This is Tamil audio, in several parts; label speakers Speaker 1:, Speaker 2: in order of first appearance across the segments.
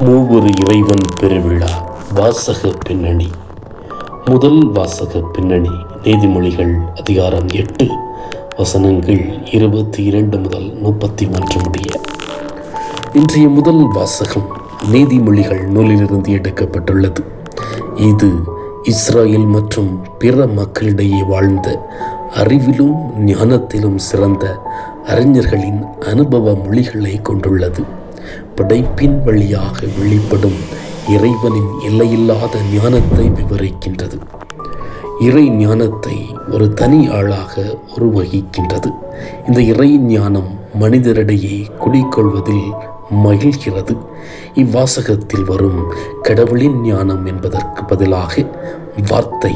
Speaker 1: மூவொரு இறைவன் பெருவிழா. வாசக பின்னணி. முதல் வாசக பின்னணி. நீதிமொழிகள் அதிகாரம் எட்டு. வசனங்கள் இருபத்தி இரண்டு முதல் முப்பத்தி ஒன்று முடிய. இன்றைய முதல் வாசகம் நீதிமொழிகள் நூலிலிருந்து எடுக்கப்பட்டுள்ளது. இது இஸ்ரேல் மற்றும் பிற மக்களிடையே வாழ்ந்த அறிவிலும் ஞானத்திலும் சிறந்த அறிஞர்களின் அனுபவ மொழிகளை கொண்டுள்ளது. படைப்பின் வழியாக வெளிப்படும் இறைவனின் எல்லையில்லாத ஞானத்தை விவரிக்கின்றது. இறை ஞானத்தை ஒரு தனி ஆளாக உருவகிக்கின்றது. இந்த இறை ஞானம் மனிதரிடையே குடிக்கொள்வதில் மகிழ்கிறது. இவ்வாசகத்தில் வரும் கடவுளின் ஞானம் என்பதற்கு பதிலாக வார்த்தை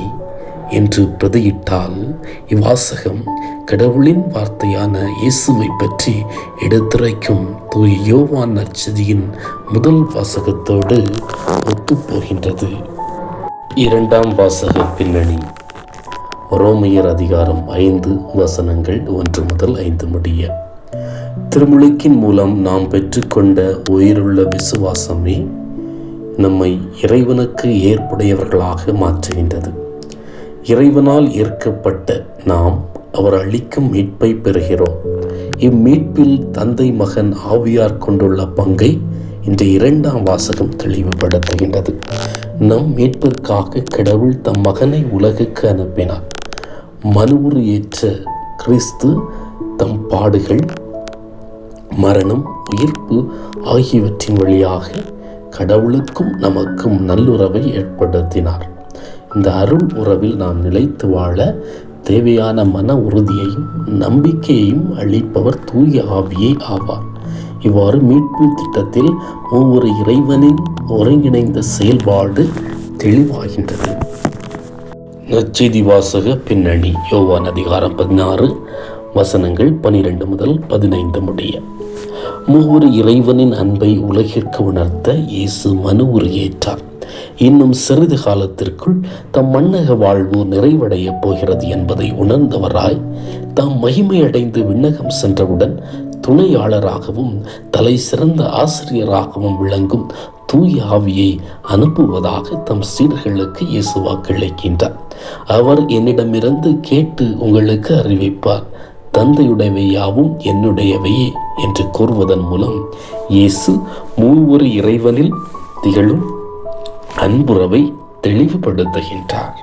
Speaker 1: என்று பிரதியிட்டால் இவ்வாசகம் கடவுளின் வார்த்தையான இயேசுவை பற்றி எடுத்துரைக்கும் தூய யோவான் நற்செய்தியின் முதல் வாசகத்தோடு ஒத்துப்போகின்றது. இரண்டாம் வாசக பின்னணி. ரோமையர் அதிகாரம் ஐந்து வசனங்கள் ஒன்று முதல் ஐந்து முடிய. திருமுழுக்கின் மூலம் நாம் பெற்றுக்கொண்ட உயிருள்ள விசுவாசமே நம்மை இறைவனுக்கு ஏற்புடையவர்களாக மாற்றுகின்றது. இறைவனால் ஏற்கப்பட்ட நாம் அவர் அளிக்கும் மீட்பை பெறுகிறோம். இம்மீட்பில் தந்தை மகன் ஆவியார் கொண்டுள்ள பங்கை இந்த இரண்டாம் வாசகம் தெளிவுபடுத்துகின்றது. நம் மீட்பிற்காக கடவுள் தம் மகனை உலகுக்கு அனுப்பினார். மனுவுரு ஏற்ற கிறிஸ்து தம் பாடுகள் மரணம் உயிர்ப்பு ஆகியவற்றின் வழியாக கடவுளுக்கும் நமக்கும் நல்லுறவை ஏற்படுத்தினார். இந்த அருள் உறவில் நாம் நிலைத்து வாழ தேவையான மன உறுதியையும் நம்பிக்கையையும் அளிப்பவர் தூய ஆவியே ஆவார். இவ்வாறு மீட்பு திட்டத்தில் ஒவ்வொரு இறைவனின் ஒருங்கிணைந்த செயல்பாடு தெளிவாகின்றது. நச்செய்தி வாசக பின்னணி யோவான் அதிகாரம் பதினாறு வசனங்கள் பனிரெண்டு முதல் பதினைந்து முடிய. மூவொரு இறைவனின் அன்பை உலகிற்கு உணர்த்த இயேசு மனு உருயேற்றார் இன்னும் சிறிது காலத்திற்குள் தம் மன்னக வாழ்வு நிறைவடையப் போகிறது என்பதை உணர்ந்தவராய் தாம் மகிமையடைந்து விண்ணகம் சென்றவுடன் துணையாளராகவும் தலை சிறந்த ஆசிரியராகவும் விளங்கும் தூய ஆவியை அனுப்புவதாக தம் சீடர்களுக்கு இயேசு வாக்களிக்கின்றார். அவர் என்னிடமிருந்து கேட்டு உங்களுக்கு அறிவிப்பார். தந்தையுடையவையாவும் என்னுடையவையே என்று கூறுவதன் மூலம் இயேசு மூவொரு இறைவனில் திகழும். அன்புறவை தெளிவுபடுத்துகின்றார்.